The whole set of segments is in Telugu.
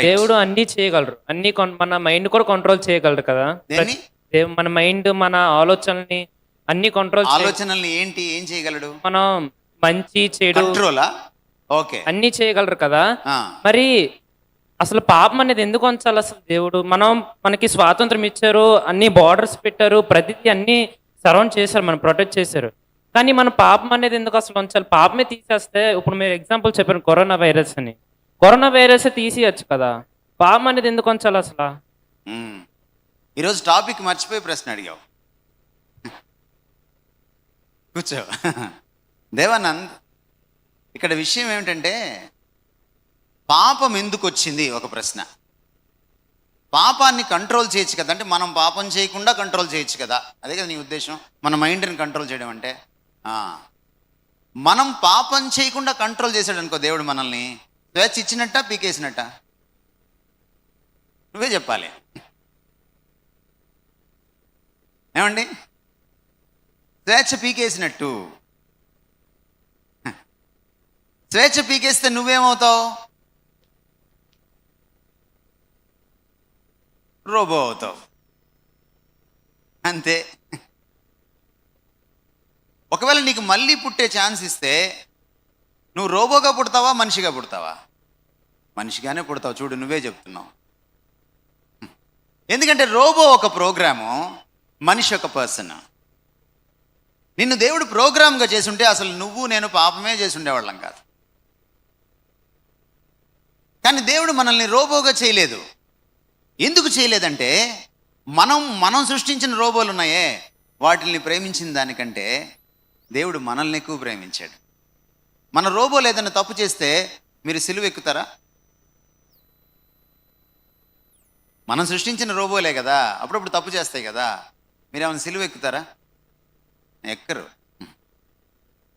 దేవుడు అన్ని చేయగలరు. అన్ని మన మైండ్ కూడా కంట్రోల్ చేయగలరు కదా. మన మైండ్ మన ఆలోచనల్ని అన్ని కంట్రోల్ ఆలోచనల్ని ఏంటి? ఏం చేయగలడు? మనం మంచి చెడు ఓకే. అన్ని చేయగలరు కదా. మరి అసలు పాపం అనేది ఎందుకు ఉంచాలి అసలు దేవుడు? మనం మనకి స్వాతంత్రం ఇచ్చారు అన్ని బార్డర్స్ పెట్టారు ప్రతిదీ అన్ని సరౌండ్ చేశారు మనం ప్రొటెక్ట్ చేశారు. కానీ మన పాపం అనేది ఎందుకు అసలు ఉంచాలి? పాపమే తీసేస్తే ఇప్పుడు మీరు ఎగ్జాంపుల్ చెప్పారు కరోనా వైరస్ అని. కరోనా వైరస్ తీసియచ్చు కదా. పాపం అనేది ఎందుకు ఉంచాలి అసలు? ఈరోజు టాపిక్ మర్చిపోయి ప్రశ్న అడిగావు. కూర్చో. దేవానంద్ ఇక్కడ విషయం ఏమిటంటే పాపం ఎందుకు వచ్చింది ఒక ప్రశ్న. పాపాన్ని కంట్రోల్ చేయొచ్చు కదా. అంటే మనం పాపం చేయకుండా కంట్రోల్ చేయొచ్చు కదా. అదే కదా నీ ఉద్దేశం. మన మైండ్ని కంట్రోల్ చేయడం అంటే. మనం పాపం చేయకుండా కంట్రోల్ చేశాడు అనుకో దేవుడు మనల్ని స్వేచ్ఛ ఇచ్చినట్ట పీకేసినట్ట? నువ్వే చెప్పాలి. ఏమండి? స్వేచ్ఛ పీకేసినట్టు. స్వేచ్ఛ పీకేస్తే నువ్వేమవుతావు? రోబో అవుతావు. అంతే. ఒకవేళ నీకు మళ్ళీ పుట్టే ఛాన్స్ ఇస్తే నువ్వు రోబోగా పుడతావా మనిషిగా పుడతావా? మనిషిగానే పుడతావు చూడు నువ్వే చెప్తున్నావు. ఎందుకంటే రోబో ఒక ప్రోగ్రాము మనిషి ఒక పర్సన్. నిన్ను దేవుడు ప్రోగ్రామ్గా చేసుంటే అసలు నువ్వు నేను పాపమే చేసి ఉండేవాళ్ళం కాదు. కానీ దేవుడు మనల్ని రోబోగా చేయలేదు. ఎందుకు చేయలేదంటే మనం మనం సృష్టించిన రోబోలు ఉన్నాయే వాటిని ప్రేమించిన దానికంటే దేవుడు మనల్ని ఎక్కువ ప్రేమించాడు. మన రోబోలు ఏదైనా తప్పు చేస్తే మీరు సిలువ ఎక్కుతారా? మనం సృష్టించిన రోబోలే కదా అప్పుడప్పుడు తప్పు చేస్తాయి కదా. మీరు ఏమైనా సిలువ ఎక్కుతారా? ఎక్కరు.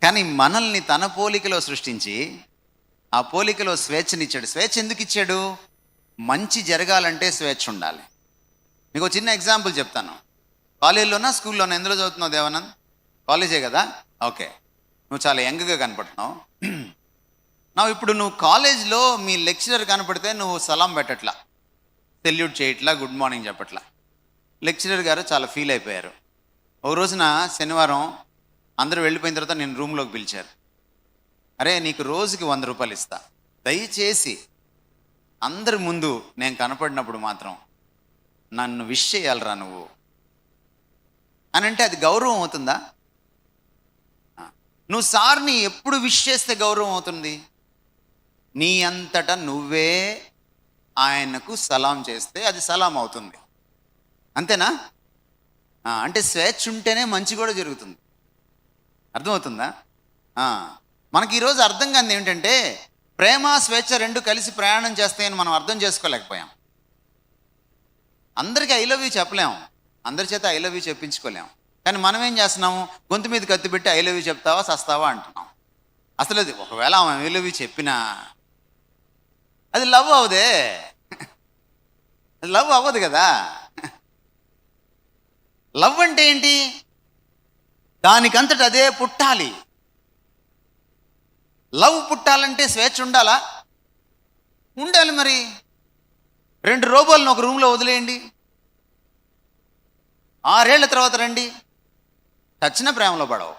కానీ మనల్ని తన పోలికలో సృష్టించి ఆ పోలికలో స్వేచ్ఛనిచ్చాడు. స్వేచ్ఛ ఎందుకు ఇచ్చాడు? మంచి జరగాలంటే స్వేచ్ఛ ఉండాలి. మీకు చిన్న ఎగ్జాంపుల్ చెప్తాను. కాలేజీలోనా స్కూల్లోనా? ఎందులో చదువుతున్నావు దేవానంద్? కాలేజే కదా? ఓకే. నువ్వు చాలా యంగ్గా కనపడుతున్నావు. నా ఇప్పుడు నువ్వు కాలేజ్లో మీ లెక్చరర్ కనపడితే నువ్వు సలాం పెట్టట్లా. సెల్యూట్ చేయట్లా గుడ్ మార్నింగ్ చెప్పట్లా. లెక్చరర్ గారు చాలా ఫీల్ అయిపోయారు. ఒక రోజున శనివారం అందరూ వెళ్ళిపోయిన తర్వాత నేను రూమ్లోకి పిలిచారు. అరే నీకు రోజుకి వంద రూపాయలు ఇస్తా. దయచేసి అందరి ముందు నేను కనపడినప్పుడు మాత్రం నన్ను విష్ చేయాలరా నువ్వు. అని అంటే అది గౌరవం అవుతుందా? నువ్వు సార్ని ఎప్పుడు విష్ చేస్తే గౌరవం అవుతుంది? నీ అంతటా నువ్వే ఆయనకు సలాం చేస్తే అది సలాం అవుతుంది. అంతేనా? అంటే స్వేచ్ఛ ఉంటేనే మంచి కూడా జరుగుతుంది. అర్థమవుతుందా? మనకి ఈరోజు అర్థం కాదు ఏమిటంటే ప్రేమ స్వేచ్ఛ రెండు కలిసి ప్రయాణం చేస్తాయని మనం అర్థం చేసుకోలేకపోయాం. అందరికీ ఐ లవ్ యూ చెప్పలేం. అందరి చేత ఐ లవ్ యూ చెప్పించుకోలేం. కానీ మనం ఏం చేస్తున్నాము? గొంతు మీద కత్తి పెట్టి ఐ లవ్ యూ చెప్తావా సస్తావా అంటున్నాం. అసలు అది ఒకవేళ ఆమె ఐ లవ్ యూ చెప్పినా అది లవ్ అవదే అది లవ్ అవ్వదు కదా. లవ్ అంటే ఏంటి? దానికంతట అదే పుట్టాలి. లవ్ పుట్టాలంటే స్వేచ్ఛ ఉండాలా? ఉండాలి మరి. రెండు రోబోలను ఒక రూమ్లో వదిలేయండి. ఆరేళ్ళ తర్వాత రండి. చచ్చిన ప్రేమలో పడవు.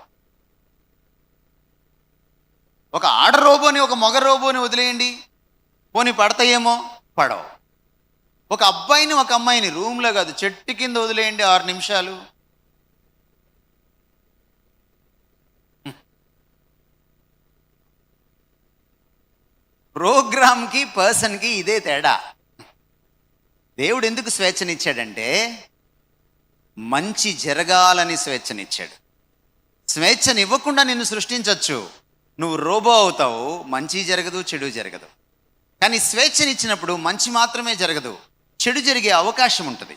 ఒక ఆడ రోబోని ఒక మగ రోబోని వదిలేయండి. పోని పడతాయేమో? పడవు. ఒక అబ్బాయిని ఒక అమ్మాయిని రూమ్లో కాదు చెట్టు కింద వదిలేయండి ఆరు నిమిషాలు. ప్రోగ్రామ్కి పర్సన్కి ఇదే తేడా. దేవుడు ఎందుకు స్వేచ్ఛనిచ్చాడంటే మంచి జరగాలని స్వేచ్ఛనిచ్చాడు. స్వేచ్ఛని ఇవ్వకుండా నిన్ను సృష్టించవచ్చు నువ్వు రోబో అవుతావు మంచి జరగదు చెడు జరగదు. కానీ స్వేచ్ఛనిచ్చినప్పుడు మంచి మాత్రమే జరగదు చెడు జరిగే అవకాశం ఉంటుంది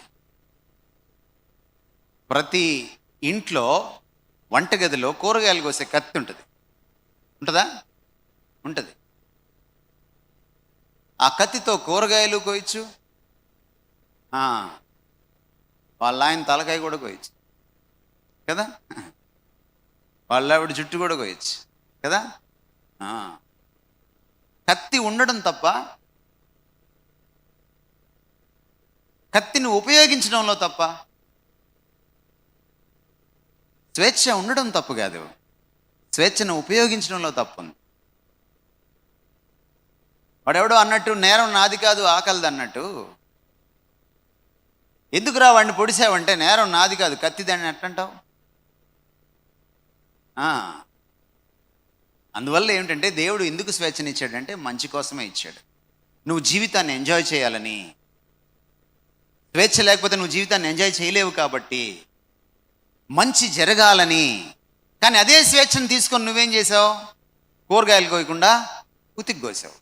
ప్రతి ఇంట్లో వంటగదిలో కూరగాయలు కోసే కత్తి ఉంటుంది? ఉంటుందా. ఉంటుంది ఆ కత్తితో కూరగాయలు కోయచ్చు? వాళ్ళ ఆయన తలకాయ కూడా కోయచ్చు. కదా? వాళ్ళ ఆవిడ జుట్టు కూడా కోయచ్చు. కదా? ఆ. కత్తి ఉండడం తప్ప కత్తిని ఉపయోగించడంలో తప్ప స్వేచ్ఛ ఉండడం తప్పు కాదు. స్వేచ్ఛను ఉపయోగించడంలో తప్పు ఉంది. వాడెవడో అన్నట్టు నేరం నాది కాదు ఆకలిది అన్నట్టు ఎందుకురా వాడిని పొడిసావంటే నేరం నాది కాదు కత్తి అని ఎట్టంటావు ఆ. అందువల్ల ఏమిటంటే దేవుడు ఎందుకు స్వేచ్ఛనిచ్చాడంటే మంచి కోసమే ఇచ్చాడు. నువ్వు జీవితాన్ని ఎంజాయ్ చేయాలని. స్వేచ్ఛ లేకపోతే నువ్వు జీవితాన్ని ఎంజాయ్ చేయలేవు కాబట్టి మంచి జరగాలని. కానీ అదే స్వేచ్ఛను తీసుకొని నువ్వేం చేసావు? కూరగాయలు కోయకుండా ఉతికి కోసావు.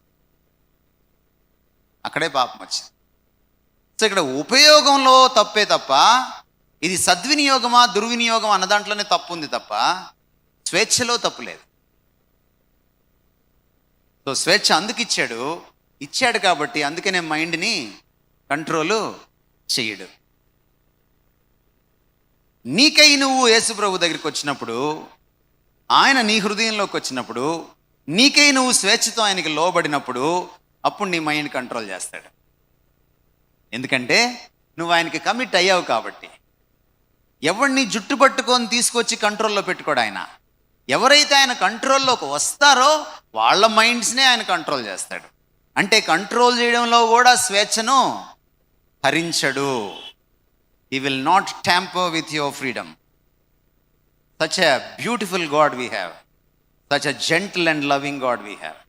అక్కడే పాపం వచ్చింది. సో ఇక్కడ ఉపయోగంలో తప్పే తప్ప ఇది సద్వినియోగమా దుర్వినియోగం అన్న దాంట్లోనే తప్పు ఉంది తప్ప స్వేచ్ఛలో తప్పు లేదు. సో స్వేచ్ఛ అందుకు ఇచ్చాడు ఇచ్చాడు కాబట్టి అందుకనే మైండ్ని కంట్రోలు చెయ్యడు. నీకై నువ్వు యేసుప్రభు దగ్గరికి వచ్చినప్పుడు ఆయన నీ హృదయంలోకి వచ్చినప్పుడు నీకై నువ్వు స్వేచ్ఛతో ఆయనకి లోబడినప్పుడు అప్పుడు నీ మైండ్ కంట్రోల్ చేస్తాడు. ఎందుకంటే నువ్వు ఆయనకి కమిట్ అయ్యావు కాబట్టి. ఎవరిని జుట్టు పట్టుకొని తీసుకొచ్చి కంట్రోల్లో పెట్టుకోడు ఆయన. ఎవరైతే ఆయన కంట్రోల్లోకి వస్తారో వాళ్ళ మైండ్స్నే ఆయన కంట్రోల్ చేస్తాడు. అంటే కంట్రోల్ చేయడంలో కూడా స్వేచ్ఛను హరించడు. ఈ will not tamper with your freedom such a beautiful God we have such a gentle and loving God we have